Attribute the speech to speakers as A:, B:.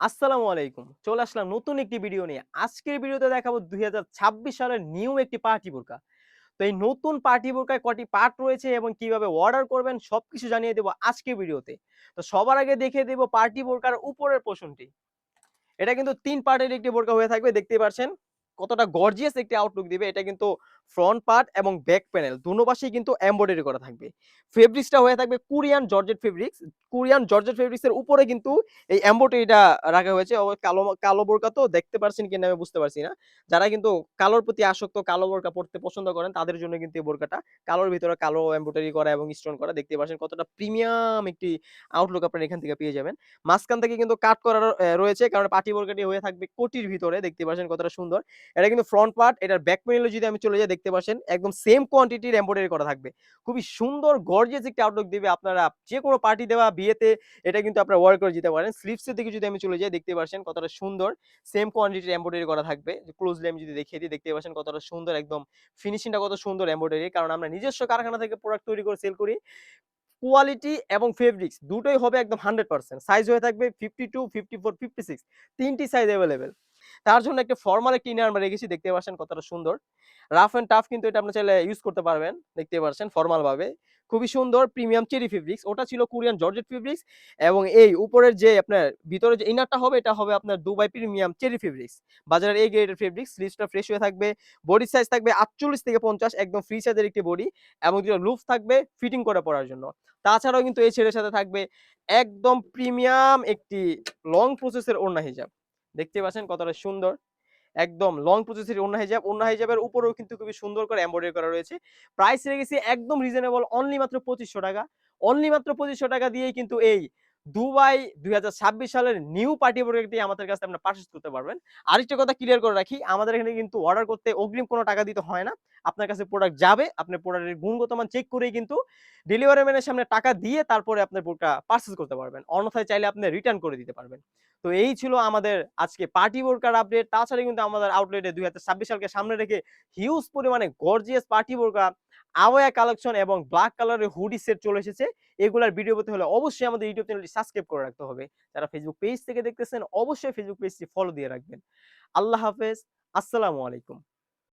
A: আসসালামু আলাইকুম। চলে আসলাম নতুন একটি ভিডিও নিয়ে। আজকের ভিডিওতে দেখাবো দুই হাজার ছাব্বিশ সালের নিউ একটি পার্টি বোরকা তো এই নতুন পার্টি বোরকায় কটি পার্ট রয়েছে এবং কীভাবে অর্ডার করবেন সব কিছু জানিয়ে দেবো আজকের ভিডিওতে তো। সবার আগে দেখে দেবো পার্টি বোরকার উপরের পোষণটি এটা কিন্তু তিন পার্টের একটি বোরকা হয়ে থাকবে দেখতে পাচ্ছেন কতটা গর্জিয়াস একটি আউটলুক দিবে, এটা কিন্তু ফ্রন্ট পার্ট এবং ব্যাক প্যানেল দুনো পাশেই কিন্তু এমব্রয়ডারি করা থাকবে। ফেব্রিক্সটা হয়ে থাকবে Korean georgette fabrics Korean georgette ফেব্রিক্সের উপরে কিন্তু এই এমব্রয়ডারিটা রাখা হয়েছে। কালো কালো বোরকা তো দেখতে পারছেন কিনা আমি বুঝতে পারছি না। যারা কিন্তু কালোর প্রতি আসক্ত, কালো বোরকা পড়তে পছন্দ করেন, তাদের জন্য কিন্তু এই বোরকাটা কালোর ভিতরে কালো এমব্রয়ডারি করা এবং স্টোন করা। দেখতে পাচ্ছেন কতটা প্রিমিয়াম একটি আউটলুক আপনারা এখান থেকে পেয়ে যাবেন। মাঝখান থেকে কিন্তু কাট করা রয়েছে কারণ পার্টি বোরকাটি হয়ে থাকবে কোটির ভিতরে। দেখতে পাচ্ছেন কতটা সুন্দর। এটা কিন্তু ফ্রন্ট পার্ট এটার ব্যাক প্যানেলে যদি আমি চলে যাই, দেখতে পাচ্ছেন, একদম সেম কোয়ান্টিটির এমব্রয়ডারি করা থাকবে। খুবই সুন্দর গর্জিয়াস একটি আউটলুক দেবে আপনারা। যে কোনো পার্টি দেওয়া, বিয়েতে এটা কিন্তু আপনারা ওয়ার করে যেতে পারেন। স্লিভসের দিকে যদি আমি চলে যাই, দেখতে পাচ্ছেন কতটা সুন্দর সেম কোয়ান্টিটির এমব্রয়ডারি করা থাকবে। ক্লোজলি আমি যদি দেখিয়ে দিই, দেখতে পাচ্ছেন কতটা সুন্দর, একদম ফিনিশিংটা কত সুন্দর এমব্রয়ডারি কারণ আমরা নিজস্ব কারখানা থেকে প্রোডাক্ট তৈরি করে সেল করি। কোয়ালিটি এবং ফেব্রিক্স দুটোই হবে একদম হান্ড্রেড পার্সেন্ট সাইজ হয়ে থাকবে fifty two fifty four fifty six তিনটি সাইজ অ্যাভেলেবেল তার জন্য একটা ফর্মাল একটি ইনার আমরা রেখেছি দেখতে পাচ্ছেন কতটা সুন্দর। রাফ অ্যান্ড টাফ কিন্তু এটা আপনি চাইলে ইউজ করতে পারবেন দেখতে পাচ্ছেন ফর্মাল ভাবে। খুবই সুন্দর প্রিমিয়াম চেরি ফেব্রিক্স ওটা ছিল কোরিয়ান জর্জেট ফেব্রিক্স এবং এই উপরের যে আপনার ভিতরে যে ইনারটা হবে, এটা হবে আপনার দুবাই প্রিমিয়াম চেরি ফেব্রিক্স বাজারের এই গ্রেডের ফেব্রিক্স স্লিভসটা ফ্রেশ হয়ে থাকবে বডি সাইজ থাকবে আটচল্লিশ থেকে পঞ্চাশ, একদম ফ্রি সাইজের একটি বডি এবং যেটা লুফ থাকবে ফিটিং করে পড়ার জন্য। তাছাড়াও কিন্তু এই ছেলের সাথে থাকবে একদম প্রিমিয়াম একটি লং প্রসেসের ওড়না হিজাব। দেখতে পাচ্ছেন কতটা সুন্দর। একদম লং প্রসেসের অন্য হিজাব, অন্য হিজাবের উপরেও কিন্তু খুবই সুন্দর করে এম্বয়ডারি করা রয়েছে। প্রাইস রেখেছি একদম রিজনেবল অনলি মাত্র পঁচিশশো টাকা। অনলি মাত্র পঁচিশশো টাকা দিয়েই কিন্তু এই দুবাই দুই সালের নিউ পার্টি প্রোডাক্টটি আমাদের কাছে আপনারা পারচেস করতে পারবেন। আরেকটা কথা ক্লিয়ার করে রাখি, আমাদের এখানে কিন্তু অর্ডার করতে অগ্রিম কোনো টাকা দিতে হয় না। আপনার কাছে প্রোডাক্ট যাবে আপনার প্রোডাক্টের গুণগত মান চেক করেই কিন্তু ডেলিভারি ম্যানের সামনে টাকা দিয়ে তারপরে আপনার প্রোডাক্টটা পারচেস করতে পারবেন। অন্যথায় চাইলে আপনি রিটার্ন করে দিতে পারবেন। তো এই ছিল আমাদের আজকে পার্টি বোরকার আপডেট তাছাড়া কিন্তু আমাদের আউটলেটে দুই হাজার ছাব্বিশ সালকে সামনে রেখে হিউজ পরিমাণে গর্জিয়াস পার্টি বোরকা আওয়া কালেকশন এবং ব্ল্যাক কালারের হুডি সেট চলে এসেছে। এগুলার ভিডিও পেতে হলে অবশ্যই আমাদের ইউটিউব চ্যানেলটি সাবস্ক্রাইব করে রাখতে হবে। যারা ফেসবুক পেজ থেকে দেখতেছেন, অবশ্যই ফেসবুক পেজটি ফলো দিয়ে রাখবেন। আল্লাহ হাফেজ, আসসালামু আলাইকুম।